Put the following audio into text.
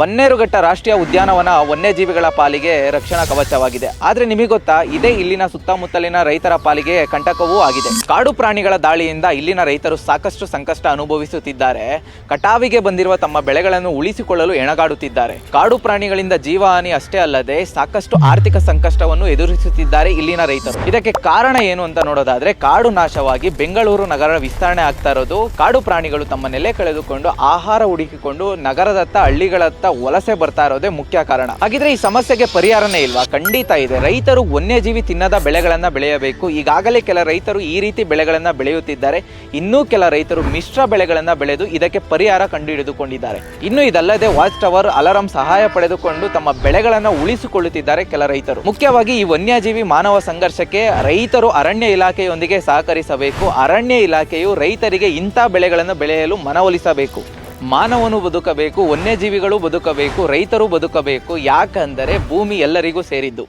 ಬನ್ನೇರುಘಟ್ಟ ರಾಷ್ಟ್ರೀಯ ಉದ್ಯಾನವನ ವನ್ಯಜೀವಿಗಳ ಪಾಲಿಗೆ ರಕ್ಷಣಾ ಕವಚವಾಗಿದೆ. ಆದರೆ ನಿಮಗೆ ಗೊತ್ತಾ, ಇದೇ ಇಲ್ಲಿನ ಸುತ್ತಮುತ್ತಲಿನ ರೈತರ ಪಾಲಿಗೆ ಕಂಟಕವೂ ಆಗಿದೆ. ಕಾಡು ಪ್ರಾಣಿಗಳ ದಾಳಿಯಿಂದ ಇಲ್ಲಿನ ರೈತರು ಸಾಕಷ್ಟು ಸಂಕಷ್ಟ ಅನುಭವಿಸುತ್ತಿದ್ದಾರೆ. ಕಟಾವಿಗೆ ಬಂದಿರುವ ತಮ್ಮ ಬೆಳೆಗಳನ್ನು ಉಳಿಸಿಕೊಳ್ಳಲು ಎಣಗಾಡುತ್ತಿದ್ದಾರೆ. ಕಾಡು ಪ್ರಾಣಿಗಳಿಂದ ಜೀವಹಾನಿ ಅಷ್ಟೇ ಅಲ್ಲದೆ ಸಾಕಷ್ಟು ಆರ್ಥಿಕ ಸಂಕಷ್ಟವನ್ನು ಎದುರಿಸುತ್ತಿದ್ದಾರೆ ಇಲ್ಲಿನ ರೈತರು. ಇದಕ್ಕೆ ಕಾರಣ ಏನು ಅಂತ ನೋಡೋದಾದ್ರೆ, ಕಾಡು ನಾಶವಾಗಿ ಬೆಂಗಳೂರು ನಗರ ವಿಸ್ತರಣೆ ಆಗ್ತಾ ಇರೋದು. ಕಾಡು ಪ್ರಾಣಿಗಳು ತಮ್ಮ ನೆಲೆ ಕಳೆದುಕೊಂಡು ಆಹಾರ ಹುಡುಕಿಕೊಂಡು ನಗರದತ್ತ ಹಳ್ಳಿಗಳತ್ತ ವಲಸೆ ಬರ್ತಾ ಇರೋದೇ ಮುಖ್ಯ ಕಾರಣ. ಹಾಗಿದ್ರೆ ಈ ಸಮಸ್ಯೆಗೆ ಪರಿಹಾರನೇ ಇಲ್ವಾ? ಖಂಡಿತ ಇದೆ. ರೈತರು ವನ್ಯಜೀವಿ ತಿನ್ನದ ಬೆಳೆಗಳನ್ನ ಬೆಳೆಯಬೇಕು. ಈಗಾಗಲೇ ಕೆಲ ರೈತರು ಈ ರೀತಿ ಬೆಳೆಗಳನ್ನ ಬೆಳೆಯುತ್ತಿದ್ದಾರೆ. ಇನ್ನೂ ಕೆಲ ರೈತರು ಮಿಶ್ರ ಬೆಳೆಗಳನ್ನ ಬೆಳೆದು ಇದಕ್ಕೆ ಪರಿಹಾರ ಕಂಡುಹಿಡಿದುಕೊಂಡಿದ್ದಾರೆ. ಇನ್ನು ಇದಲ್ಲದೆ ವಾಚ್ ಟವರ್, ಅಲಾರಂ ಸಹಾಯ ಪಡೆದುಕೊಂಡು ತಮ್ಮ ಬೆಳೆಗಳನ್ನ ಉಳಿಸಿಕೊಳ್ಳುತ್ತಿದ್ದಾರೆ ಕೆಲ ರೈತರು. ಮುಖ್ಯವಾಗಿ ಈ ವನ್ಯಜೀವಿ ಮಾನವ ಸಂಘರ್ಷಕ್ಕೆ ರೈತರು ಅರಣ್ಯ ಇಲಾಖೆಯೊಂದಿಗೆ ಸಹಕರಿಸಬೇಕು. ಅರಣ್ಯ ಇಲಾಖೆಯು ರೈತರಿಗೆ ಇಂಥ ಬೆಳೆಗಳನ್ನು ಬೆಳೆಯಲು ಮನವೊಲಿಸಬೇಕು. ಮಾನವನು ಬದುಕಬೇಕು ವನ್ಯಜೀವಿಗಳು ಬದುಕಬೇಕು ರೈತರು ಬದುಕಬೇಕು ಯಾಕಂದರೆ ಭೂಮಿ ಎಲ್ಲರಿಗೂ ಸೇರಿದ್ದು.